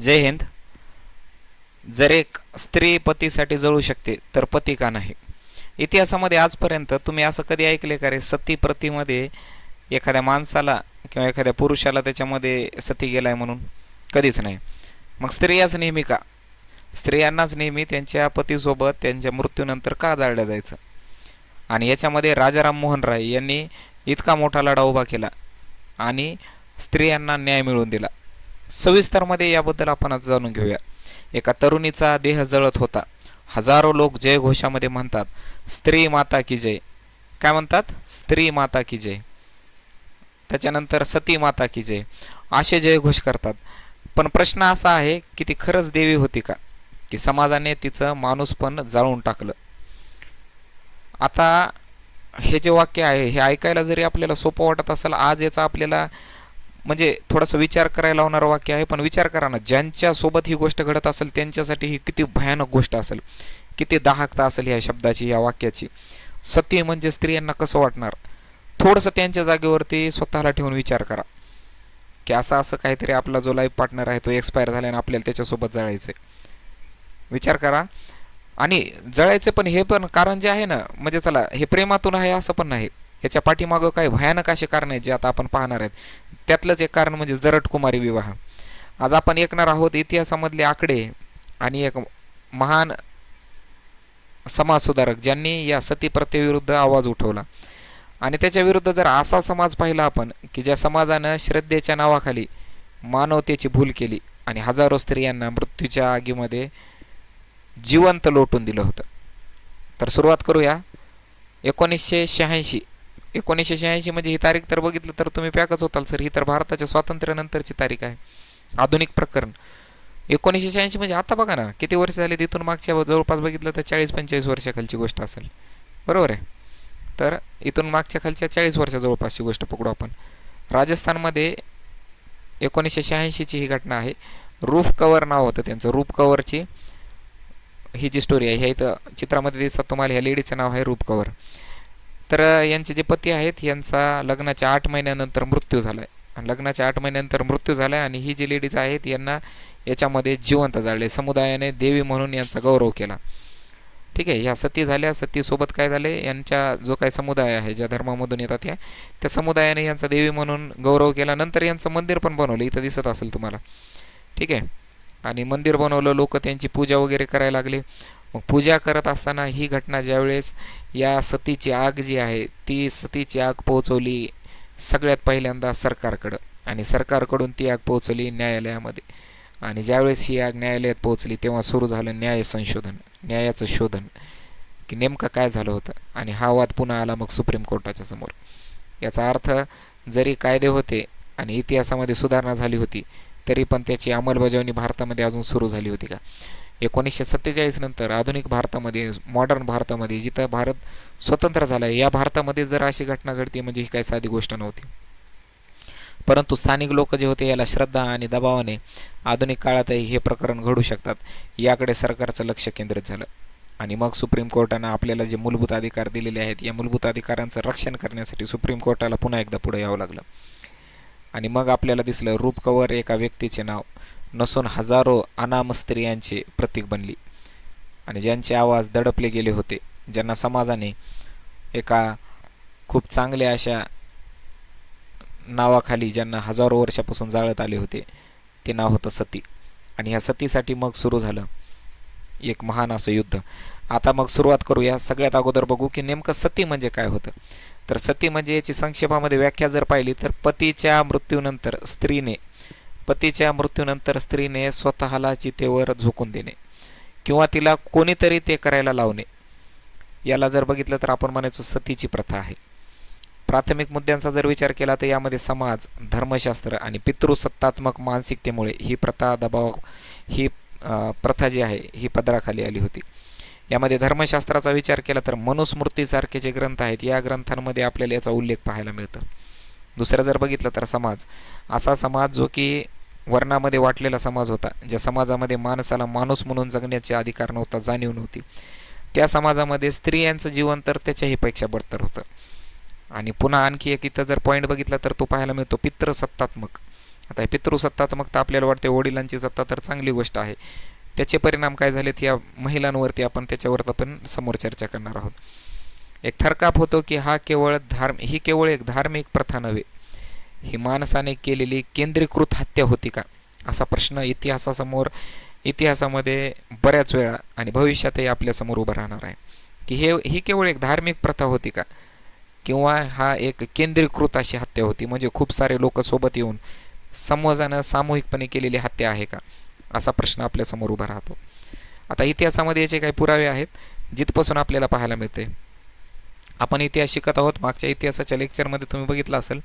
जय हिंद. जर एक स्त्री पतीसाठी जळू शकते तर पती का नाही? इतिहासामध्ये आजपर्यंत तुम्ही असं कधी ऐकले का रे? सती प्रतीमध्ये एखाद्या माणसाला किंवा एखाद्या पुरुषाला त्याच्यामध्ये सती गेलाय म्हणून? कधीच नाही. मग स्त्रियाच नेहमी का? स्त्रियांनाच नेहमी त्यांच्या पतीसोबत त्यांच्या मृत्यूनंतर का जाळलं जायचं? आणि याच्यामध्ये राजाराम मोहन राय यांनी इतका मोठा लढा उभा केला आणि स्त्रियांना न्याय मिळवून दिला. सविस्तरमध्ये याबद्दल आपण आज जाणून घेऊया. एका तरुणीचा देह जळत होता. हजारो लोक जय घोषामध्ये म्हणतात स्त्री माता की जय. काय म्हणतात? स्त्री माता की जय. त्याच्यानंतर सती माता की जय. असे जयघोष करतात. पण प्रश्न असा आहे की ती खरंच देवी होती का? की समाजाने तिचं माणूसपण जाळून टाकलं? आता हे जे वाक्य आहे हे ऐकायला जरी आपल्याला सोपं वाटत असेल आज याचा आपल्याला म्हणजे थोडासा विचार करायला लावणारं वाक्य आहे पण विचार करा ना ज्यांच्यासोबत ही गोष्ट घडत असेल त्यांच्यासाठी ही किती भयानक गोष्ट असेल किती दाहकता असेल ह्या शब्दाची या वाक्याची. सती म्हणजे स्त्रियांना कसं वाटणार? थोडंसं त्यांच्या जागेवरती स्वतःला ठेवून विचार करा. की असं असं काहीतरी आपला जो लाईफ पार्टनर आहे तो एक्सपायर झाला आणि आपल्याला त्याच्यासोबत जळायचं विचार करा. आणि जळायचं पण हे पण कारण जे आहे ना म्हणजे चला हे प्रेमातून आहे असं पण नाही. याच्या पाठीमागं काही भयानक असे कारण आहेत जे आता आपण पाहणार आहेत. त्यातलंच एक कारण म्हणजे जरटकुमारी विवाह. आज आपण ऐकणार आहोत इतिहासामधले आकडे आणि एक महान समाजसुधारक ज्यांनी या सती प्रथेविरुद्ध आवाज उठवला. आणि त्याच्या विरुद्ध जर असा समाज पाहिला आपण की ज्या समाजानं श्रद्धेच्या नावाखाली मानवतेची भूल केली आणि हजारो स्त्रियांना मृत्यूच्या आगीमध्ये जिवंत लोटून दिलं होतं. तर सुरुवात करूया एकोणीसशे शहाऐंशी एकोणीसशे शहाऐंशी म्हणजे ही तारीख तर बघितलं तर तुम्ही पॅकच होताल सर. ही तर भारताच्या स्वातंत्र्यानंतरची तारीख आहे. आधुनिक प्रकरण. एकोणीसशे शहाऐंशी म्हणजे आता बघा ना किती वर्ष झाले तिथून मागच्या जवळपास बघितलं तर चाळीस पंचेचाळीस वर्षाखालची गोष्ट असेल. बरोबर आहे? तर इथून मागच्या खालच्या चाळीस वर्षा जवळपासची गोष्ट पकडू आपण. राजस्थानमध्ये एकोणीसशे शहाऐंशीची ही घटना आहे. रूफ कवर नाव होतं त्यांचं. रूफ कवरची ही जी स्टोरी आहे ह्या इथं चित्रामध्ये दिसतात तुम्हाला ह्या लेडीचं नाव आहे रूप कवर तर यांचे जे पती आहेत यांचा लग्नाच्या आठ महिन्यानंतर मृत्यू झाला आहे आणि लग्नाच्या आठ महिन्यानंतर मृत्यू झाला आहे आणि ही जी लेडीज आहेत यांना याच्यामध्ये जिवंत जाळले. समुदायाने देवी म्हणून यांचा गौरव केला. ठीक आहे ह्या सती झाल्या. सतीसोबत काय झाले? यांच्या जो काही समुदाय आहे ज्या धर्मामधून येतात या त्या समुदायाने यांचा देवी म्हणून गौरव केला. नंतर यांचं मंदिर पण बनवलं. इथं दिसत असेल तुम्हाला. ठीक आहे. आणि मंदिर बनवलं. लोक त्यांची पूजा वगैरे करायला लागले. मग पूजा करत असताना ही घटना ज्यावेळेस या सतीची आग जी आहे ती सतीची आग पोहोचवली सगळ्यात पहिल्यांदा सरकारकडं. आणि सरकारकडून ती आग पोहोचवली न्यायालयामध्ये. आणि ज्यावेळेस ही आग न्यायालयात पोहोचली तेव्हा सुरू झालं न्याय संशोधन न्यायाचं शोधन. की नेमकं काय झालं होतं? आणि हा वाद पुन्हा आला मग सुप्रीम कोर्टाच्या समोर. याचा अर्थ जरी कायदे होते आणि इतिहासामध्ये सुधारणा झाली होती तरी पण त्याची अंमलबजावणी भारतामध्ये अजून सुरू झाली होती का? एकोणीसशे सत्तेचाळीस नंतर आधुनिक भारतामध्ये मॉडर्न भारतामध्ये जिथं भारत स्वतंत्र झाला आहे या भारतामध्ये जर अशी घटना घडते म्हणजे ही काही साधी गोष्ट नव्हती. परंतु स्थानिक लोक जे होते याला श्रद्धा आणि दबावाने आधुनिक काळातही हे प्रकरण घडू शकतात याकडे सरकारचं लक्ष केंद्रित झालं. आणि मग सुप्रीम कोर्टानं आपल्याला जे मूलभूत अधिकार दिलेले आहेत या मूलभूत अधिकारांचं रक्षण करण्यासाठी सुप्रीम कोर्टाला पुन्हा एकदा पुढे यावं लागलं. आणि मग आपल्याला दिसलं रूपकवर एका व्यक्तीचे नाव नसून हजारो अनाम स्त्रियांचे प्रतीक बनली आणि ज्यांचे आवाज दडपले गेले होते ज्यांना समाजाने एका खूप चांगल्या अशा नावाखाली ज्यांना हजारो वर्षापासून जाळत आले होते ते नाव होतं सती. आणि ह्या सतीसाठी मग सुरू झालं एक महान असं युद्ध. आता मग सुरुवात करूया. सगळ्यात अगोदर बघू की नेमकं सती म्हणजे काय होतं. तर सती म्हणजे याची संक्षेपामध्ये व्याख्या जर पाहिली तर पतीच्या मृत्यूनंतर स्त्रीने पतीच्या मृत्यूनंतर स्त्रीने स्वतःला चितेवर झोकून देणे किंवा तिला कोणीतरी ते करायला लावणे. याला जर बघितलं तर आपण म्हणायचो सतीची प्रथा आहे. प्राथमिक मुद्द्यांचा जर विचार केला तर यामध्ये समाज धर्मशास्त्र आणि पितृसत्तात्मक मानसिकतेमुळे ही प्रथा दबाव ही प्रथा जी आहे ही पदराखाली आली होती. यामध्ये धर्मशास्त्राचा विचार केला तर मनुस्मृतीसारखे जे ग्रंथ आहेत. या ग्रंथांमध्ये आपल्याला याचा उल्लेख पाहायला मिळतं. दुसरं जर बघितलं तर समाज. असा समाज जो की वर्णामध्ये वाटलेला समाज होता ज्या समाजामध्ये माणसाला माणूस म्हणून जगण्याचे अधिकार नव्हता जाणीव नव्हती. त्या समाजामध्ये स्त्रियांचं जीवन तर त्याच्याही पेक्षा बडतर होतं. आणि पुन्हा आणखी एक इथं जर पॉईंट बघितला तर तो पाहायला मिळतो पितृसत्तात्मक. आता हे पितृसत्ता तर आपल्याला वाटते वडिलांची सत्ता तर चांगली गोष्ट आहे. त्याचे परिणाम काय झालेत या महिलांवरती आपण त्याच्यावर आपण समोर चर्चा करणार आहोत. एक थरकाप होतो की हा केवळ धार्म ही केवळ एक धार्मिक प्रथा नव्हे ही माणसाने केलेली केंद्रीकृत हत्या होती का? असा प्रश्न इतिहासासमोर इतिहासामध्ये बऱ्याच वेळा आणि भविष्यातही आपल्यासमोर उभं राहणार आहे. की हे ही केवळ एक धार्मिक प्रथा होती का? किंवा हा एक केंद्रीकृत अशी हत्या होती? म्हणजे खूप सारे लोक सोबत येऊन समाजानं सामूहिकपणे केलेली हत्या आहे का? असा प्रश्न आपल्यासमोर उभा राहतो. आता इतिहासामध्ये याचे काही पुरावे आहेत जिथपासून आपल्याला पाहायला मिळते. आपण इतिहास शिकत आहोत. मागच्या इतिहासाच्या लेक्चरमध्ये तुम्ही बघितलं असेल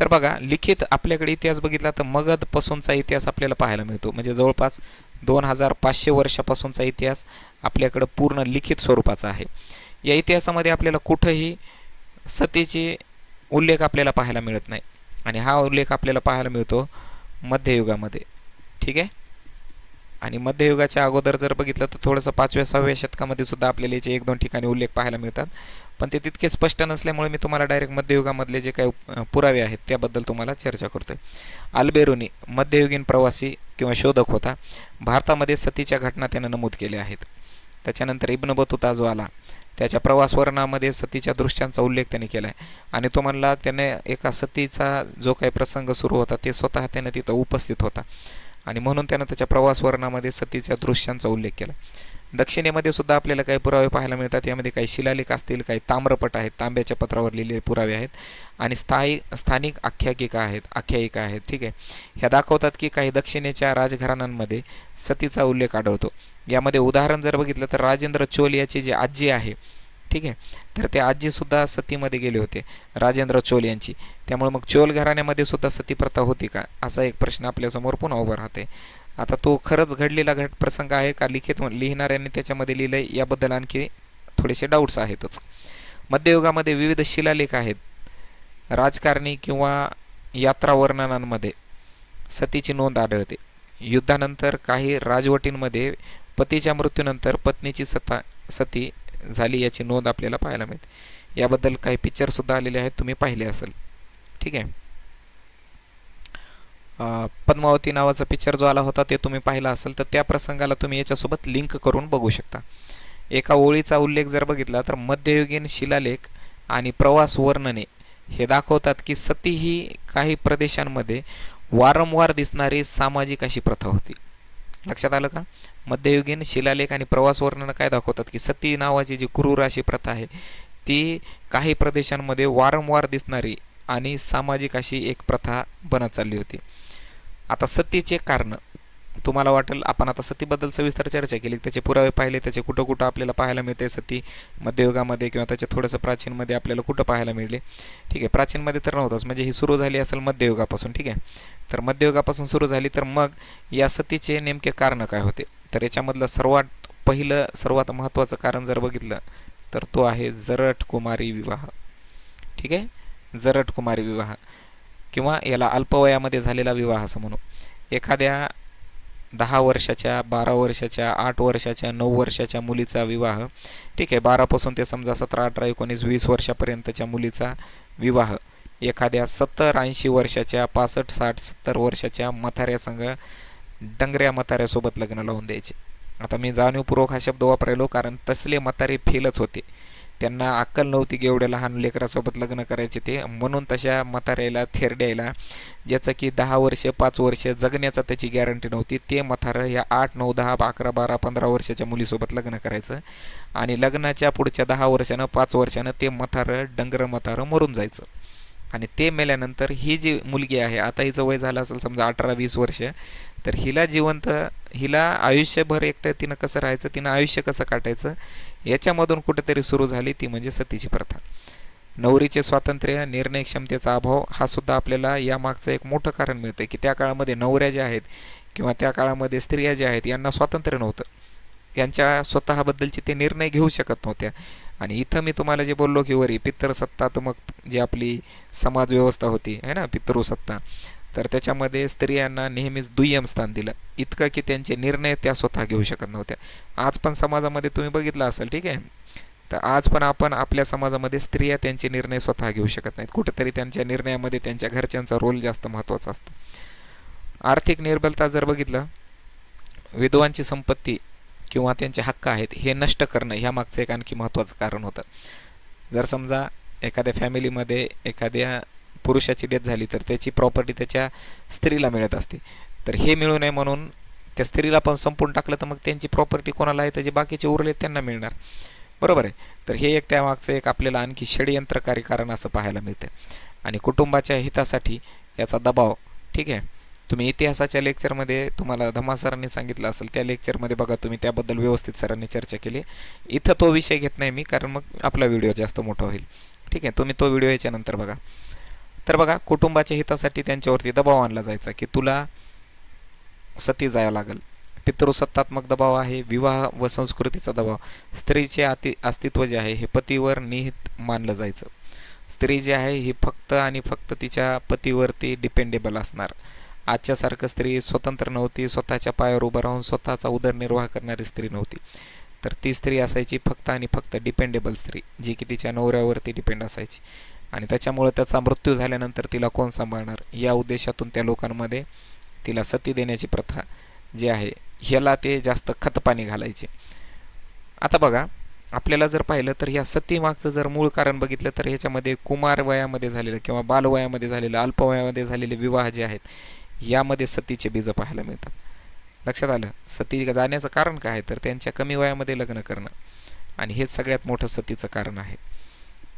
तर बघा लिखित आपल्याकडे इतिहास बघितला तर मगधपासूनचा इतिहास आपल्याला पाहायला मिळतो. म्हणजे जवळपास दोन हजार पाचशे वर्षापासूनचा इतिहास आपल्याकडं पूर्ण लिखित स्वरूपाचा आहे. या इतिहासामध्ये आपल्याला कुठंही सतीचे उल्लेख आपल्याला पाहायला मिळत नाही. आणि हा उल्लेख आपल्याला पाहायला मिळतो मध्ययुगामध्ये. ठीक आहे? आणि मध्ययुगाच्या अगोदर जर बघितलं तर थोडंसं पाचव्या सहाव्या शतकामध्ये सुद्धा आपल्याला याचे एक दोन ठिकाणी उल्लेख पाहायला मिळतात. पण ते तितके स्पष्ट नसल्यामुळे मी तुम्हाला डायरेक्ट मध्ययुगामधले जे काही पुरावे आहेत त्याबद्दल तुम्हाला चर्चा करतोय. अल्बेरुनी मध्ययुगीन प्रवासी किंवा शोधक होता. भारतामध्ये सतीच्या घटना त्यानं नमूद केल्या आहेत. त्याच्यानंतर इब्न बतुता जो आला त्याच्या प्रवासवर्णामध्ये सतीच्या दृश्यांचा उल्लेख त्याने केला आहे आणि तो म्हणला त्याने एका सतीचा जो काही प्रसंग सुरू होता ते स्वतः त्याने तिथं उपस्थित होता. आणि म्हणून त्यानं त्याच्या प्रवासवर्णामध्ये सतीच्या दृश्यांचा उल्लेख केला. दक्षिणेमध्ये सुद्धा आपल्याला काही पुरावे पाहायला मिळतात. यामध्ये काही शिलालेख असतील काही ताम्रपट आहेत. तांब्याच्या पत्रावर लिहिलेले पुरावे आहेत. आणि स्थायी स्थानिक आख्यायिका आहेत आख्यायिका आहेत. ठीक आहे? ह्या दाखवतात की काही दक्षिणेच्या राजघराण्यांमध्ये सतीचा उल्लेख आढळतो. यामध्ये उदाहरण जर बघितलं तर राजेंद्र चोल याची जी आजी आहे ठीक आहे? तर ते आजीसुद्धा सतीमध्ये गेले होते राजेंद्र चोल यांची. त्यामुळे मग चोल घराण्यामध्ये सुद्धा सती प्रथा होती का? असा एक प्रश्न आपल्यासमोर पुन्हा उभा राहते आता तो खरंच घडलेला घट प्रसंग आहे का लिखित लिहिणाऱ्यांनी त्याच्यामध्ये लिहिलं आहे याबद्दल आणखी थोडेसे डाऊट्स आहेतच. मध्ययुगामध्ये विविध शिलालेख आहेत. राजकारणी किंवा यात्रा वर्णनांमध्ये सतीची नोंद आढळते. युद्धानंतर काही राजवटींमध्ये पतीच्या मृत्यूनंतर पत्नीची सता सती झाली याची नोंद आपल्याला पाहायला मिळते. याबद्दल काही पिक्चरसुद्धा आलेले आहेत तुम्ही पाहिले असेल. ठीक आहे. पद्मावती नावाचा पिक्चर जो आला होता ते तुम्ही पाहिला असेल तर त्या प्रसंगाला तुम्ही याच्यासोबत लिंक करून बघू शकता. एका ओळीचा उल्लेख जर बघितला तर मध्ययुगीन शिलालेख आणि प्रवास वर्णने हे दाखवतात की सती ही काही प्रदेशांमध्ये वारंवार दिसणारी सामाजिक अशी प्रथा होती. लक्षात आलं का? मध्ययुगीन शिलालेख आणि प्रवास वर्णनं काय दाखवतात की सती नावाची जी क्रूर अशी प्रथा आहे ती काही प्रदेशांमध्ये वारंवार दिसणारी आणि सामाजिक अशी एक प्रथा बनत चालली होती. आता सतीचे कारण. तुम्हाला वाटेल आपण आता सतीबद्दल सविस्तर चर्चा केली त्याचे पुरावे पाहिले त्याचे कुठं कुठं आपल्याला पाहायला मिळते सती मध्ययुगामध्ये किंवा त्याच्या थोडंसं प्राचीनमध्ये आपल्याला कुठं पाहायला मिळले. ठीक आहे प्राचीनमध्ये तर नव्हतंच म्हणजे ही सुरू झाली असेल मध्ययुगापासून ठीक आहे. तर मध्ययुगापासून सुरू झाली तर मग या सतीचे नेमके कारण काय होते? तर याच्यामधलं सर्वात पहिलं सर्वात महत्त्वाचं कारण जर बघितलं तर तो आहे जरट कुमारी विवाह. ठीक आहे? जरट कुमारी विवाह. किंवा याला अल्पवयामध्ये झालेला विवाह असं म्हणू. एखाद्या दहा वर्षाच्या बारा वर्षाच्या आठ वर्षाच्या नऊ वर्षाच्या मुलीचा विवाह ठीक आहे बारापासून ते समजा सतरा अठरा एकोणीस वीस वर्षापर्यंतच्या मुलीचा विवाह एखाद्या सत्तर ऐंशी वर्षाच्या पासष्ट साठ सत्तर वर्षाच्या म्हाताऱ्यासंग डंगऱ्या म्हाताऱ्यासोबत लग्न लावून द्यायचे. आता मी जाणीवपूर्वक हा शब्द वापरायलो कारण तसले म्हातारे फेलच होते. त्यांना अक्कल नव्हती की एवढ्या लहान लेकरासोबत लग्न करायचे ते. म्हणून तशा म्हाताऱ्याला थेरड्यायला ज्याचं की दहा वर्ष पाच वर्ष जगण्याचा त्याची गॅरंटी नव्हती. ते म्हातारं या आठ नऊ दहा अकरा बारा पंधरा वर्षाच्या मुलीसोबत लग्न करायचं. आणि लग्नाच्या पुढच्या दहा वर्षानं पाच वर्षानं ते म्हातारं डंगर म्हातारं मरून जायचं. आणि ते मेल्यानंतर ही जी मुलगी आहे आता हिचं वय झालं असेल समजा अठरा वीस वर्ष तर हिला जिवंत हिला आयुष्यभर एकटं तिनं कसं राहायचं तिनं आयुष्य कसं काटायचं याच्यामधून कुठेतरी सुरू झाली ती म्हणजे सतीची प्रथा. नवरीचे स्वातंत्र्य निर्णय क्षमतेचा अभाव हा सुद्धा आपल्याला यामागचं एक मोठं कारण मिळतं की त्या काळामध्ये नवऱ्या ज्या आहेत किंवा त्या काळामध्ये स्त्रिया ज्या आहेत यांना स्वातंत्र्य नव्हतं. यांच्या स्वतःबद्दलचे ते निर्णय घेऊ शकत नव्हत्या. आणि इथं मी तुम्हाला जे बोललो की वरी पितृसत्तात्मक जी आपली समाजव्यवस्था होती है ना पितृसत्ता. तर त्याच्यामध्ये स्त्रियांना नेहमीच दुय्यम स्थान दिलं. इतकं की त्यांचे निर्णय त्या स्वतः घेऊ शकत नव्हत्या. आज पण समाजामध्ये तुम्ही बघितलं असेल ठीक आहे? तर आज पण आपण आपल्या समाजामध्ये स्त्रिया त्यांचे निर्णय स्वतः घेऊ शकत नाहीत. कुठेतरी त्यांच्या निर्णयामध्ये त्यांच्या घरच्यांचा रोल जास्त महत्त्वाचा असतो. आर्थिक निर्बलता जर बघितलं विधवांची संपत्ती किंवा त्यांचे हक्क आहेत हे नष्ट करणं ह्या मागचं एक आणखी महत्त्वाचं कारण होतं. जर समजा एखाद्या फॅमिलीमध्ये एखाद्या पुरुषाची डेथ झाली तर त्याची प्रॉपर्टी त्याच्या स्त्रीला मिळत असते. तर हे मिळू नये म्हणून त्या स्त्रीला पण संपून टाकलं तर मग त्यांची प्रॉपर्टी कोणाला आहे जे बाकीचे उरले त्यांना मिळणार. बरोबर आहे? तर हे एक त्यामागचं एक आपल्याला आणखी षडयंत्रकारी कारण असं पाहायला मिळतं आणि कुटुंबाच्या हितासाठी याचा दबाव ठीक आहे? तुम्ही इतिहासाच्या लेक्चरमध्ये तुम्हाला धमा सरांनी सांगितलं असेल त्या लेक्चरमध्ये बघा तुम्ही त्याबद्दल व्यवस्थित सरांनी चर्चा केली. इथं तो विषय घेत नाही मी कारण मग आपला व्हिडिओ जास्त मोठा होईल. ठीक आहे? तुम्ही तो व्हिडिओ याच्यानंतर बघा. तर बघा कुटुंबाच्या हितासाठी त्यांच्यावरती दबाव आणला जायचा की तुला सती जावं लागेल. पितृसत्तात्मक दबाव आहे विवाह व संस्कृतीचा दबाव. स्त्रीचे अति अस्तित्व जे आहे हे पतीवर निहित मानलं जायचं. स्त्री जी आहे ही फक्त आणि फक्त तिच्या पतीवरती डिपेंडेबल असणार. आजच्यासारखं स्त्री स्वतंत्र नव्हती स्वतःच्या पायावर उभं राहून स्वतःचा उदरनिर्वाह करणारी स्त्री नव्हती. तर ती स्त्री असायची फक्त आणि फक्त डिपेंडेबल स्त्री जी की तिच्या नवऱ्यावरती डिपेंड असायची. आणि त्याच्यामुळे त्याचा मृत्यू झाल्यानंतर तिला कोण सांभाळणार? या उद्देशातून त्या लोकांमध्ये तिला सती देण्याची प्रथा जी आहे ह्याला ते जास्त खतपाणी घालायचे. आता बघा आपल्याला जर पाहिलं तर ह्या सतीमागचं जर मूळ कारण बघितलं तर ह्याच्यामध्ये कुमार वयामध्ये झालेलं किंवा बालवयामध्ये झालेलं अल्पवयामध्ये झालेले विवाह जे आहेत यामध्ये सतीचे बीज पाहायला मिळतात. लक्षात आलं? सती जाण्याचं कारण काय आहे? तर त्यांच्या कमी वयामध्ये लग्न करणं. आणि हेच सगळ्यात मोठं सतीचं कारण आहे.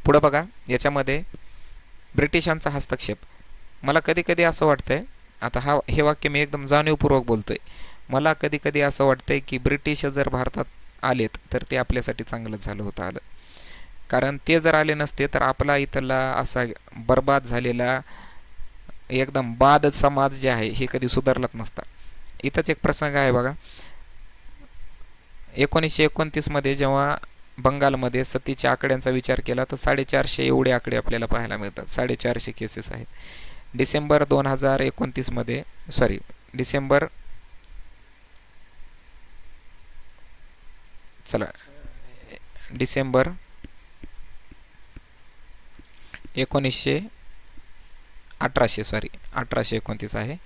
पुढं बघा याच्यामध्ये ब्रिटिशांचा हस्तक्षेप. मला कधी कधी असं वाटतंय आता हा हे वाक्य मी एकदम जाणीवपूर्वक बोलतोय. मला कधी कधी असं वाटतंय की ब्रिटिश जर भारतात आलेत तर ते आपल्यासाठी चांगलंच झालं होतं आलं. कारण ते जर आले नसते तर आपला इथला असा बर्बाद झालेला एकदम बाद समाज जे आहे हे कधी सुधारलाच नसता. इथंच एक प्रसंग आहे बघा. एकोणीसशे एकोणतीसमध्ये जेव्हा बंगालमध्ये सतीच्या आकड्यांचा विचार केला तर साडेचारशे एवढे आकडे आपल्याला पाहायला मिळतात. साडेचारशे केसेस आहेत. डिसेंबर दोन हजार एकोणतीसमध्ये सॉरी डिसेंबर चला डिसेंबर एकोणीसशे अठराशे सॉरी अठराशे एकोणतीस आहे.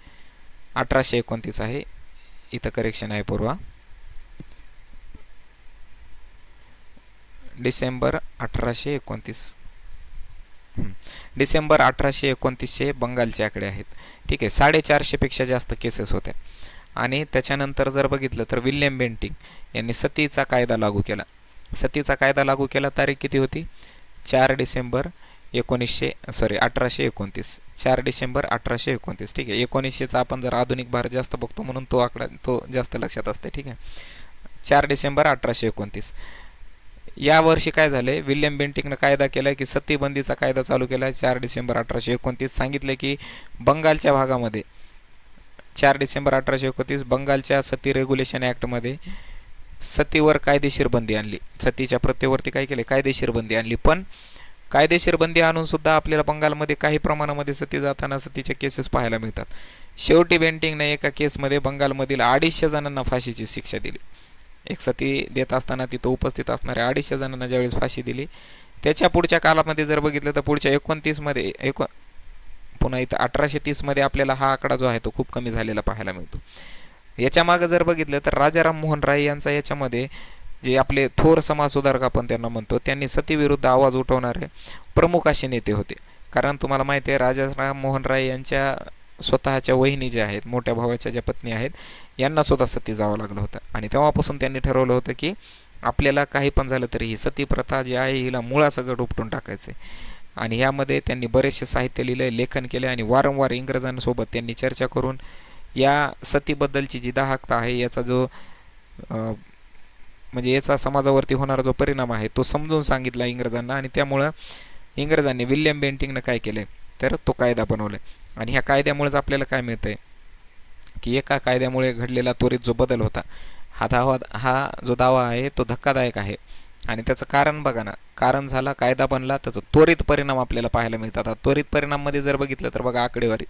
अठराशे एकोणतीस आहे. इथं करेक्शन आहे पूर्वा. डिसेंबर अठराशे एकोणतीस. डिसेंबर अठराशे एकोणतीसशे बंगालचे आकडे आहेत. ठीक आहे साडेचारशेपेक्षा जास्त केसेस होत्या आणि त्याच्यानंतर जर बघितलं तर विल्यम बेंटिंग यांनी सतीचा कायदा लागू केला. सतीचा कायदा लागू केला तारीख किती होती? चार डिसेंबर एकोणीसशे सॉरी अठराशे एकोणतीस. चार डिसेंबर अठराशे एकोणतीस. ठीक आहे एकोणीसशेचा आपण जर आधुनिक भारत जास्त बघतो म्हणून तो आकडा तो जास्त लक्षात असते. ठीक आहे. चार डिसेंबर अठराशे एकोणतीस. या वर्षी काय झाले विल्यम बेंटिंगनं कायदा केला की सत्तीबंदीचा कायदा चालू केला चार डिसेंबर अठराशे एकोणतीस. सांगितले की बंगालच्या भागामध्ये चार डिसेंबर अठराशे एकोणतीस बंगालच्या सती रेग्युलेशन ॲक्टमध्ये सतीवर कायदेशीर बंदी आणली. सतीच्या प्रत्येवरती काय केले कायदेशीर बंदी आणली. पण कायदेशीर बंदी आणून सुद्धा आपल्याला बंगालमध्ये काही प्रमाणामध्ये सती जाताना सतीच्या केसेस पाहायला मिळतात. शेवटी बेंटिंगने एका केसमध्ये बंगालमधील अडीचशे जणांना फाशीची शिक्षा दिली. एक सती देत असताना तिथं उपस्थित असणाऱ्या अडीचशे जणांना ज्यावेळेस फाशी दिली त्याच्या पुढच्या कालामध्ये जर बघितलं तर पुढच्या एकोणतीसमध्ये एको पुन्हा इथं अठराशे तीसमध्ये आपल्याला हा आकडा जो आहे तो खूप कमी झालेला पाहायला मिळतो. याच्यामागं जर बघितलं तर राजाराम मोहन राय यांचा याच्यामध्ये जे आपले थोर समाजसुधारक आपण त्यांना म्हणतो त्यांनी सतीविरुद्ध आवाज उठवणारे प्रमुख असे नेते होते. कारण तुम्हाला माहिती आहे राजाराम मोहन राय यांच्या स्वतःच्या वहिनी ज्या आहेत मोठ्या भावाच्या ज्या पत्नी आहेत यांना सुद्धा सती जावं लागलं होतं. आणि तेव्हापासून त्यांनी ठरवलं होतं की आपल्याला काही पण झालं तरी ही सती प्रथा जी आहे हिला मुळा सगळं उपटून टाकायचं आणि यामध्ये त्यांनी बरेचसे साहित्य लिहिले लेखन केले आणि वारंवार इंग्रजांसोबत त्यांनी चर्चा करून या सतीबद्दलची जी दाहकता आहे याचा जो म्हणजे याचा समाजावरती होणारा जो परिणाम आहे तो समजून सांगितला इंग्रजांना आणि त्यामुळं इंग्रजांनी विल्यम बेंटिंगनं काय केलं तर तो कायदा बनवला आणि ह्या कायद्यामुळेच आपल्याला काय मिळतं आहे की एका कायद्यामुळे घडलेला त्वरित जो बदल होता हा दावा हा जो दावा आहे तो धक्कादायक आहे. आणि त्याचं कारण बघा ना कारण झाला कायदा बनला त्याचा त्वरित परिणाम आपल्याला पाहायला मिळतात. आता त्वरित परिणाममध्ये जर बघितलं तर बघा आकडेवारी.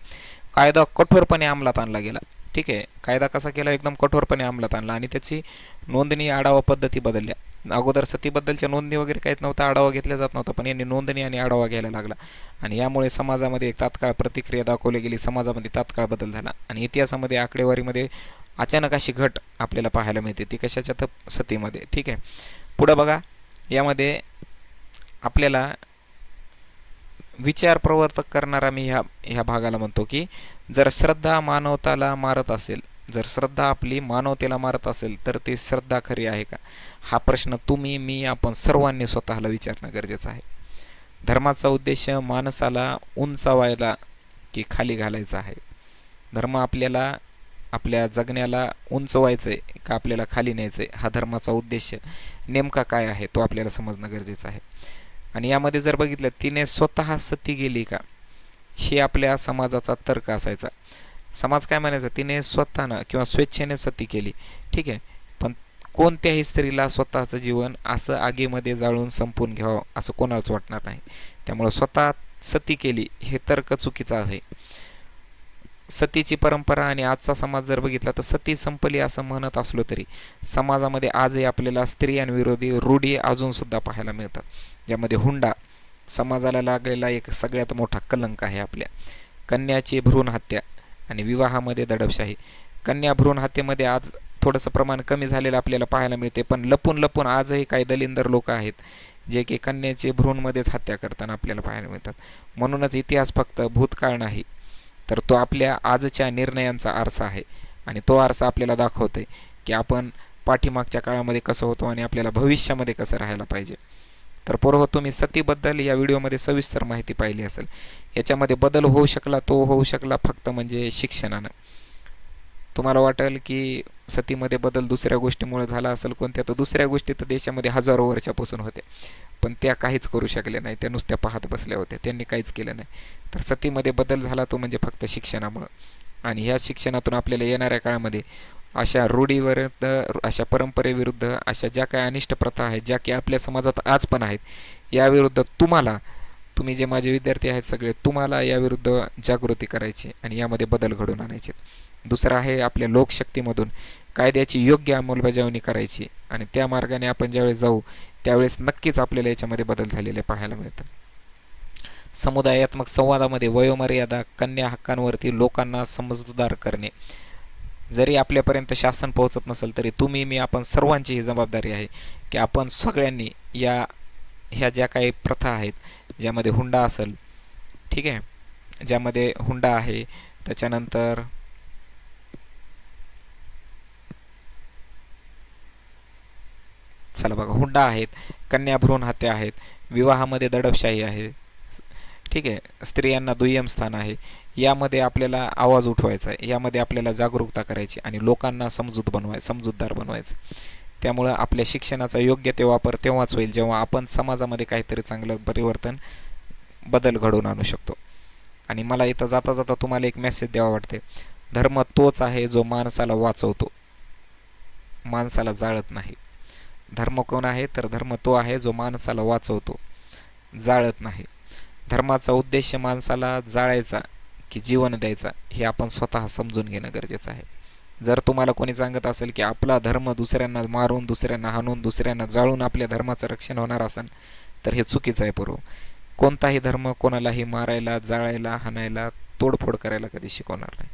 कायदा कठोरपणे अंमलात आणला गेला. ठीक आहे कायदा कसा केला? एकदम कठोरपणे अंमलात आणला आणि त्याची नोंदणी आढावा पद्धती बदलल्या. अगोदर सतीबद्दलच्या नोंदणी वगैरे काहीच नव्हता आढावा घेतला जात नव्हता पण यांनी नोंदणी आणि आढावा घ्यायला लागला. आणि यामुळे समाजामध्ये एक तात्काळ प्रतिक्रिया दाखवली गेली समाजामध्ये तात्काळ बदल झाला. आणि इतिहासामध्ये आकडेवारीमध्ये अचानक अशी घट आपल्याला पाहायला मिळते. ती कशाच्या तर सतीमध्ये. ठीक आहे. पुढं बघा. यामध्ये आपल्याला विचार प्रवर्तक करणारा मी ह्या ह्या भागाला म्हणतो की जर श्रद्धा मानवताला मारत असेल जर श्रद्धा आपली मानवतेला मारत असेल तर ती श्रद्धा खरी आहे का? हा प्रश्न तुम्ही मी आपण सर्वांनी स्वतःला विचारणं गरजेचं आहे. धर्माचा उद्देश माणसाला उंचावायला की खाली घालायचा आहे. धर्म आपल्याला आपल्या जगण्याला उंचवायचं आहे का आपल्याला खाली न्यायचं आहे हा धर्माचा उद्देश नेमका काय आहे तो आपल्याला समजणं गरजेचं आहे. आणि यामध्ये जर बघितलं तिने स्वतः सती गेली का? हे आपल्या समाजाचा तर्क असायचा. समाज काय म्हणायचा? तिने स्वतःनं किंवा स्वेच्छेने सती केली. ठीक आहे? पण कोणत्याही स्त्रीला स्वतःचं जीवन असं आगीमध्ये जाळून संपून घ्यावं असं कोणालाच वाटणार नाही. त्यामुळं स्वतः सती केली हे तर्क चुकीचं आहे. सतीची परंपरा आणि आजचा समाज जर बघितला तर सती संपली असं म्हणत असलो तरी समाजामध्ये आजही आपल्याला स्त्रियांविरोधी रूढी अजूनसुद्धा पाहायला मिळतात. ज्यामध्ये हुंडा समाजाला लागलेला एक सगळ्यात मोठा कलंक आहे आपल्या. कन्याची भ्रूण हत्या आणि विवाहामध्ये दडपशाही. कन्या भ्रूण हत्येमध्ये आज थोडंसं प्रमाण कमी झालेलं आपल्याला पाहायला मिळते पण लपून लपून आजही काही दलिंदर लोक आहेत जे की कन्याचे भ्रूणमध्येच हत्या करताना आपल्याला पाहायला मिळतात. म्हणूनच इतिहास फक्त भूतकाळ नाही तर तो आपल्या आजच्या निर्णयांचा आरसा आहे. आणि तो आरसा आपल्याला दाखवतोय की आपण पाठीमागच्या काळामध्ये कसं होतो आणि आपल्याला भविष्यामध्ये कसं राहायला पाहिजे. तर पोरहो तुम्ही सतीबद्दल या व्हिडिओमध्ये सविस्तर माहिती पाहिली असेल. याच्यामध्ये बदल होऊ शकला तो होऊ शकला फक्त म्हणजे शिक्षणानं. तुम्हाला वाटेल की सतीमध्ये बदल दुसऱ्या गोष्टीमुळे झाला असेल कोणत्या तर दुसऱ्या गोष्टी तर देशामध्ये हजारो वर्षापासून होत्या. पण त्या काहीच करू शकल्या नाही त्या नुसत्या पाहत बसल्या होत्या त्यांनी काहीच केलं नाही. तर सतीमध्ये बदल झाला तो म्हणजे फक्त शिक्षणामुळं. आणि ह्या शिक्षणातून आपल्याला येणाऱ्या काळामध्ये अशा रूढीविरुद्ध अशा परंपरेविरुद्ध अशा ज्या काही अनिष्ट प्रथा आहेत ज्या की आपल्या समाजात आज पण आहेत याविरुद्ध तुम्हाला तुम्ही जे माझे विद्यार्थी आहेत सगळे तुम्हाला याविरुद्ध जागृती करायची आणि यामध्ये बदल घडून आणायचे. दुसरं आहे आपल्या लोकशक्तीमधून कायद्याची योग्य अंमलबजावणी करायची आणि त्या मार्गाने आपण ज्यावेळेस जाऊ त्यावेळेस नक्कीच आपल्याला याच्यामध्ये बदल झालेले पाहायला मिळतात. समुदायात्मक संवादामध्ये वयोमर्यादा कन्या हक्कांवरती लोकांना समजूतदार करणे. जरी आपल्यापर्यंत शासन पोहोचत नसेल तरी तुम्ही मी आपण सर्वांची ही जबाबदारी आहे की आपण सगळ्यांनी या ह्या ज्या काही प्रथा आहेत ज्यामध्ये हुंडा असेल ठीक आहे? ज्यामध्ये हुंडा आहे त्याच्यानंतर चला बघा हुंडा आहेत कन्या भ्रूण हत्या आहेत विवाहामध्ये दडपशाही आहे ठीक आहे? स्त्रियांना दुय्यम स्थान आहे. यामध्ये आपल्याला आवाज उठवायचा आहे. यामध्ये आपल्याला जागरूकता करायची आणि लोकांना समजूत बनवाय समजूतदार बनवायचं. त्यामुळं आपल्या शिक्षणाचा योग्य ते वापर तेव्हाच होईल जेव्हा आपण समाजामध्ये काहीतरी चांगलं परिवर्तन बदल घडवून आणू शकतो. आणि मला इथं जाता जाता तुम्हाला एक मेसेज द्यावा वाटते. धर्म तोच आहे जो माणसाला वाचवतो. माणसाला जाळत नाही. धर्म कोण आहे? तर धर्म तो आहे जो माणसाला वाचवतो. जाळत नाही. धर्माचा उद्देश माणसाला जाळायचा की जीवन द्यायचा हे आपण स्वतः समजून घेणं गरजेचं आहे. जर तुम्हाला कोणी सांगत असेल की आपला धर्म दुसऱ्यांना मारून दुसऱ्यांना हाणून दुसऱ्यांना जाळून आपल्या धर्माचं रक्षण होणार असेल तर हे चुकीचं आहे पूर्व. कोणताही धर्म कोणालाही मारायला जाळायला हाणायला तोडफोड करायला कधी शिकवणार नाही.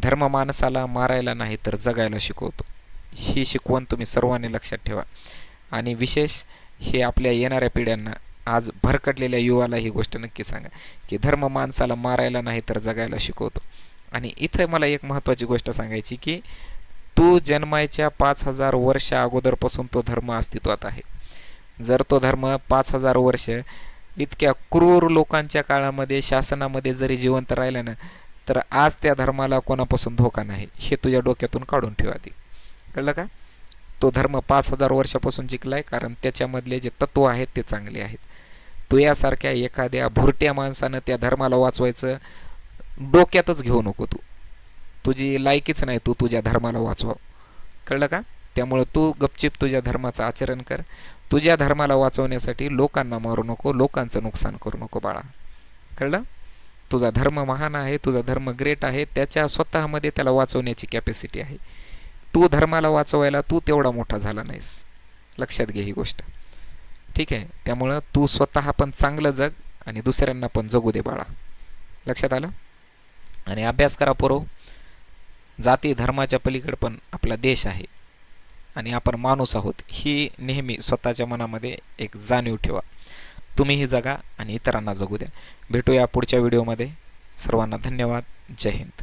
धर्म माणसाला मारायला नाही तर जगायला शिकवतो. ही शिकवण तुम्ही सर्वांनी लक्षात ठेवा. आणि विशेष हे आपल्या येणाऱ्या पिढ्यांना आज भरकटलेल्या युवाला ही गोष्ट नक्की सांगा की धर्म माणसाला मारायला नाही तर जगायला शिकवतो. आणि इथं मला एक महत्त्वाची गोष्ट सांगायची की तू जन्मायच्या पाच हजार वर्ष अगोदरपासून तो धर्म अस्तित्वात आहे. जर तो धर्म पाच हजार वर्ष इतक्या क्रूर लोकांच्या काळामध्ये शासनामध्ये जरी जिवंत राहिलं ना तर आज त्या धर्माला कोणापासून धोका नाही हे तुझ्या डोक्यातून काढून ठेवा ती कळलं का? तो धर्म पाच हजार वर्षापासून जिंकला आहे कारण त्याच्यामधले जे तत्व आहेत ते चांगले आहेत. तुयासारख्या एखाद्या भुरट्या माणसानं त्या धर्माला वाचवायचं डोक्यातच घेऊ नको तू. तुझी लायकीच नाही तू तुझ्या धर्माला वाचवा. कळलं का? त्यामुळं तू गपचिप तुझ्या धर्माचं आचरण कर. तुझ्या धर्माला वाचवण्यासाठी लोकांना मारू नको लोकांचं नुकसान करू नको बाळा. कळलं? तुझा धर्म महान आहे तुझा धर्म ग्रेट आहे त्याच्या स्वतःमध्ये त्याला वाचवण्याची कॅपॅसिटी आहे. तू धर्माला वाचवायला तू तेवढा मोठा झाला नाहीस. लक्षात घे ही गोष्ट. ठीक आहे. त्यामुळं तू स्वतः पण चांगलं जग आणि दुसऱ्यांना पण जगू दे बाळा. लक्षात आलं? आणि अभ्यास करा पोरो. जाती धर्माच्या पलीकडे पण आपला देश आहे. आणि आपण माणूस आहोत. ही नेहमी स्वतःच्या मनामध्ये एक जाणीव ठेवा. तुम्हीही जगा आणि इतरांना जगू द्या. भेटूया पुढच्या व्हिडिओमध्ये. सर्वांना धन्यवाद. जय हिंद.